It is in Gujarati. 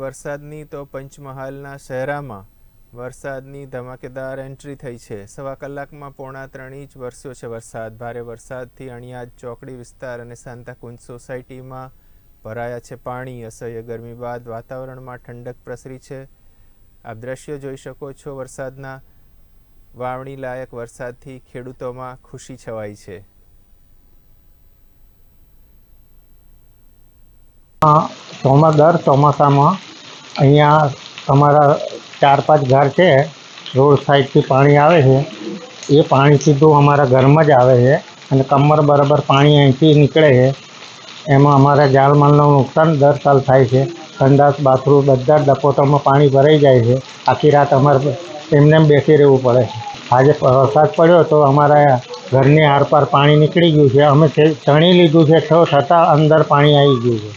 વરસાદની તો પંચમહાલના શહેરામાં વરસાદની ધમાકેદાર એન્ટ્રી થઈ છે. સવા કલાકમાં પોણા ત્રણ ઇંચ વરસ્યો છે વરસાદ. ભારે વરસાદથી અણિયાદ ચોકડી વિસ્તાર અને સાંતાકુંજ સોસાયટીમાં ભરાયા છે પાણી. અસહ્ય ગરમી બાદ વાતાવરણમાં ઠંડક પ્રસરી છે. આપ દ્રશ્યો જોઈ શકો છો વરસાદના વાવણી લાયક વરસાદથી ખેડૂતોમાં ખુશી છવાઈ છે. ચોમા ચોમાસામાં અહીંયા અમારા ચાર પાંચ ઘર છે. રોડ સાઈડથી પાણી આવે છે. એ પાણી સીધું અમારા ઘરમાં જ આવે છે અને કમર બરાબર પાણી અહીંથી નીકળે છે. એમાં અમારા જાળમાલનું નુકસાન દર સાલ થાય છે. સંડાસ બાથરૂમ બધા જ પાણી ભરાઈ જાય છે. આખી રાત અમારે એમને બેસી રહેવું પડે છે. આજે વરસાદ પડ્યો તો અમારા ઘરની આરપાર પાણી નીકળી ગયું છે. અમે ચણી લીધું છે તો છતાં અંદર પાણી આવી ગયું છે.